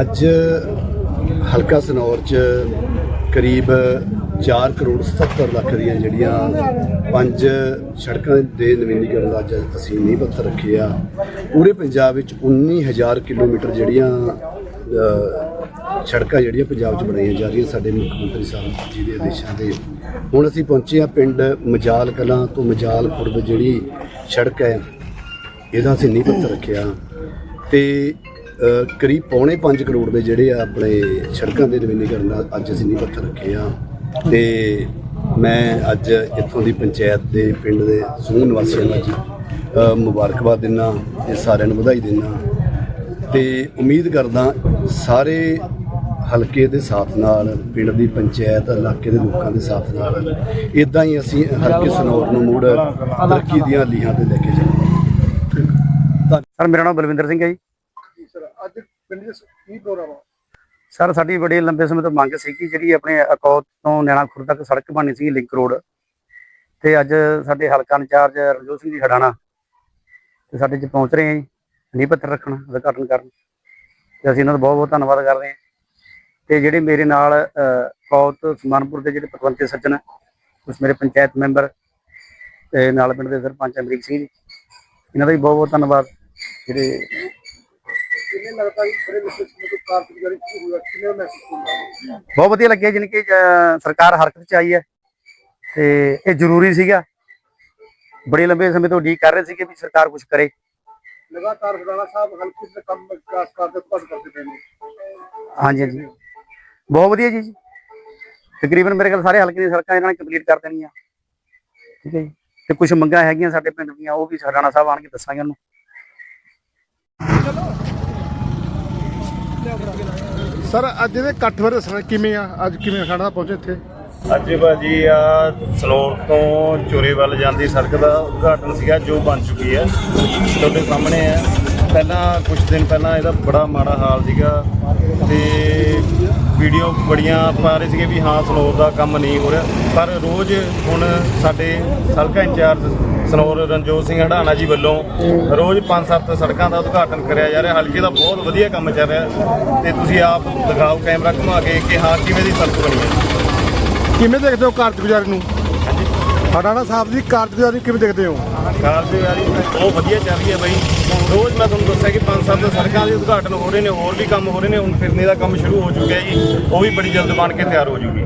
ਅੱਜ ਹਲਕਾ ਸਨੌਰ ਚ ਕਰੀਬ 4 ਕਰੋੜ 77 ਲੱਖ ਦੀਆਂ ਜਿਹੜੀਆਂ ਪੰਜ ਸੜਕਾਂ ਦੇ ਨਵੀਨੀਕਰਨ ਦਾ ਅੱਜ ਅਸੀਂ ਨੀਂਹ ਪੱਥਰ ਰੱਖੇ ਆ। ਪੂਰੇ ਪੰਜਾਬ ਵਿੱਚ 19000 ਕਿਲੋਮੀਟਰ ਜਿਹੜੀਆਂ ਸੜਕਾਂ ਜਿਹੜੀਆਂ ਪੰਜਾਬ 'ਚ ਬਣਾਈਆਂ ਜਾ ਰਹੀਆਂ ਸਾਡੇ ਮੁੱਖ ਮੰਤਰੀ ਸਾਹਿਬ ਜੀ ਦੇ ਆਦੇਸ਼ਾਂ ਦੇ ਹੁਣ ਅਸੀਂ ਪਹੁੰਚੇ ਆ ਪਿੰਡ ਮਜਾਲ ਕਲਾਂ ਤੋਂ ਮਜਾਲ ਪੁਰਬ ਜਿਹੜੀ ਸੜਕ ਹੈ, ਇਹਦਾ ਅਸੀਂ ਨੀਂਹ ਪੱਥਰ ਰੱਖਿਆ। ਤੇ ਕਰੀਬ ਪੌਣੇ 5 ਕਰੋੜ ਦੇ ਜਿਹੜੇ ਆ ਆਪਣੇ ਸੜਕਾਂ ਦੇ ਨਵੀਨੀਕਰਨ ਦਾ ਅੱਜ ਅਸੀਂ ਨੀਂਹ ਪੱਥਰ ਰੱਖੇ ਆ। ਤੇ ਮੈਂ ਅੱਜ ਇੱਥੋਂ ਦੀ ਪੰਚਾਇਤ ਦੇ ਪਿੰਡ ਦੇ ਸਮੂਹ ਨਿਵਾਸੀਆਂ ਨੂੰ ਅੱਜ ਮੁਬਾਰਕਬਾਦ ਦਿੰਦਾ ਤੇ ਸਾਰਿਆਂ ਨੂੰ ਵਧਾਈ ਦਿੰਦਾ ਤੇ ਉਮੀਦ ਕਰਦਾ ਸਾਰੇ ਹਲਕੇ ਦੇ ਸਾਥ ਨਾਲ, ਪਿੰਡ ਦੀ ਪੰਚਾਇਤ, ਇਲਾਕੇ ਦੇ ਲੋਕਾਂ ਦੇ ਸਾਥ ਨਾਲ ਇਦਾਂ ਹੀ ਅਸੀਂ ਹਲਕੇ ਸਨੌਰ ਨੂੰ ਮੁੜ ਤਰੱਕੀ ਦੀਆਂ ਲੀਹਾਂ ਤੇ ਲੈ ਕੇ ਜਾਵਾਂਗੇ। ਸਰ, ਮੇਰਾ ਨਾਮ ਬਲਵਿੰਦਰ ਸਿੰਘ ਹੈ ਜੀ। ਪਿੰਡ ਦੇ ਕੀ ਪ੍ਰੋਗਰਾਮ ਆ? ਸਰ, ਸਾਡੀ ਬੜੀ ਲੰਬੇ ਸਮੇਂ ਤੋਂ ਮੰਗ ਸੀ ਕਿ ਜਿਹੜੀ ਆਪਣੇ ਅਕੌਤ ਤੋਂ ਨੈਣਾ ਖੁਰ ਤੱਕ ਸੜਕ ਬਣਨੀ ਸੀ ਲਿੰਕ ਰੋਡ ਤੇ ਅੱਜ ਸਾਡੇ ਹਲਕਾ ਇੰਚਾਰਜ ਰਣਜੋਤ ਸਿੰਘ ਜੀ ਹੜਾਣਾ, ਤੇ ਸਾਡੇ ਚ ਪਹੁੰਚ ਰਹੇ ਆ ਜੀ, ਨੀਂਹ ਪੱਥਰ ਰੱਖਣ, ਉਦਘਾਟਨ ਕਰਨ। ਤੇ ਅਸੀਂ ਇਹਨਾਂ ਦਾ ਬਹੁਤ ਬਹੁਤ ਧੰਨਵਾਦ ਕਰਦੇ ਹਾਂ ਤੇ ਜਿਹੜੇ ਮੇਰੇ ਨਾਲ ਕੌਤ ਅਕੌਤ ਸਮਾਨਪੁਰ ਦੇ ਜਿਹੜੇ ਪਤਵੰਤੇ ਸੱਜਣ, ਉਸ ਮੇਰੇ ਪੰਚਾਇਤ ਮੈਂਬਰ, ਤੇ ਨਾਲ ਪਿੰਡ ਦੇ ਸਰਪੰਚ ਅਮਰੀਕ ਸਿੰਘ ਜੀ, ਇਹਨਾਂ ਦਾ ਵੀ ਬਹੁਤ ਬਹੁਤ ਧੰਨਵਾਦ। ਜਿਹੜੇ ਕਿੰਨੇ ਲੱਗਦਾ ਕਿ ਬੜੇ ਲੰਬੇ ਸਮੇਂ ਤੋਂ ਕਾਰਜਕਾਰੀ ਸ਼ੁਰੂ ਹੋਇਆ ਕਿੰਨੇ ਮੈਸੇਜ ਹੁੰਦਾ ਬਹੁਤ ਵਧੀਆ ਲੱਗਿਆ ਜਾਣੀ ਕਿ ਸਰਕਾਰ ਹਰਕਤ ਚ ਆਈ ਹੈ। ਤੇ ਇਹ ਜ਼ਰੂਰੀ ਸੀਗਾ। ਬੜੇ ਲੰਬੇ ਸਮੇਂ ਤੋਂ ਉਡੀਕ ਕਰ ਰਹੇ ਸੀਗੇ ਵੀ ਸਰਕਾਰ ਕੁਝ ਕਰੇ। ਲਗਾਤਾਰ ਹਰਿਆਣਾ ਸਾਹਿਬ ਹਲਕੇ ਦੇ ਕੰਮ ਵਿਕਾਸ ਕਰਦੇ ਭੱਜ ਕਰਦੇ ਪਏ ਨੇ। ਹਾਂਜੀ ਹਾਂਜੀ। ਬਹੁਤ ਵਧੀਆ ਜੀ। ਜੀ। ਤਕਰੀਬਨ ਮੇਰੇ ਕੋਲ ਸਾਰੇ ਹਲਕੇ ਦੀਆਂ ਸੜਕਾਂ ਇਹਨਾਂ ਨੇ ਕੰਪਲੀਟ ਕਰ ਦੇਣੀਆਂ। ਠੀਕ ਹੈ ਜੀ। ਤੇ ਕੁਝ ਮੰਗਾਂ ਹੈਗੀਆਂ ਸਾਡੇ ਪਿੰਡ ਦੀਆਂ ਉਹ ਵੀ ਹਰਿਆਣਾ ਸਾਹਿਬ ਆਣ ਕੇ ਦੱਸਾਂਗੇ ਉਹਨੂੰ। ਸਰ, ਅੱਜ ਦੇ ਇਕੱਠ ਬਾਰੇ ਦੱਸਣਾ ਕਿਵੇਂ ਆ? ਅੱਜ ਕਿਵੇਂ ਖੜਾ ਪਹੁੰਚੇ ਇੱਥੇ? ਅੱਜ ਭਾਜੀ ਆ ਸਲੋਰ ਤੋਂ ਚੋਰੇ ਵੱਲ ਜਾਂਦੀ ਸੜਕ ਦਾ ਉਦਘਾਟਨ ਸੀਗਾ, ਜੋ ਬਣ ਚੁੱਕੀ ਹੈ। ਤੁਹਾਡੇ ਸਾਹਮਣੇ ਹੈ। ਪਹਿਲਾਂ ਕੁਝ ਦਿਨ ਪਹਿਲਾਂ ਇਹਦਾ ਬੜਾ ਮਾੜਾ ਹਾਲ ਸੀਗਾ ਤੇ ਵੀਡੀਓ ਬੜੀਆਂ ਪਾ ਰਹੇ ਸੀਗੇ ਵੀ ਹਾਂ ਸਲੋਰ ਦਾ ਕੰਮ ਨਹੀਂ ਹੋ ਰਿਹਾ। ਪਰ ਰੋਜ਼ ਹੁਣ ਸਾਡੇ ਹਲਕਾ ਇੰਚਾਰਜ ਸਨੋਰ ਰਣਜੋਤ ਸਿੰਘ ਹੜਾਣਾ ਜੀ ਵੱਲੋਂ ਰੋਜ਼ 5-7 ਸੜਕਾਂ ਦਾ ਉਦਘਾਟਨ ਕਰਿਆ ਜਾ ਰਿਹਾ। ਹਲਕੇ ਦਾ ਬਹੁਤ ਵਧੀਆ ਕੰਮ ਚੱਲ ਰਿਹਾ। ਤੇ ਤੁਸੀਂ ਆਪ ਦਿਖਾਓ, ਕੈਮਰਾ ਘੁਮਾ ਕੇ ਕਿ ਹਾਂ ਕਿਵੇਂ ਦੀ ਸੜਕ ਬਣੀ ਹੈ। ਕਿਵੇਂ ਦੇਖਦੇ ਹੋ ਕਾਰਜਗੁਜ਼ਾਰੀ ਨੂੰ? ਹਰਿਆਣਾ ਸਾਹਿਬ ਦੀ ਕਾਰਜਗੁਜ਼ਾਰੀ ਕਿਵੇਂ ਦੇਖਦੇ ਹੋ? ਕਾਰਜਕਾਰੀ ਬਹੁਤ ਵਧੀਆ ਚੱਲ ਰਹੀ ਹੈ ਬਾਈ। ਰੋਜ਼ ਮੈਂ ਤੁਹਾਨੂੰ ਦੱਸਿਆ ਕਿ ਪੰਜ ਸੱਤ ਸੜਕਾਂ ਦੇ ਉਦਘਾਟਨ ਹੋ ਰਹੇ ਨੇ, ਹੋਰ ਵੀ ਕੰਮ ਹੋ ਰਹੇ ਨੇ, ਹੁਣ ਫਿਰਨੇ ਦਾ ਕੰਮ ਸ਼ੁਰੂ ਹੋ ਚੁੱਕਿਆ ਜੀ। ਉਹ ਵੀ ਬੜੀ ਜਲਦ ਬਣ ਕੇ ਤਿਆਰ ਹੋ ਜੂਗੀ।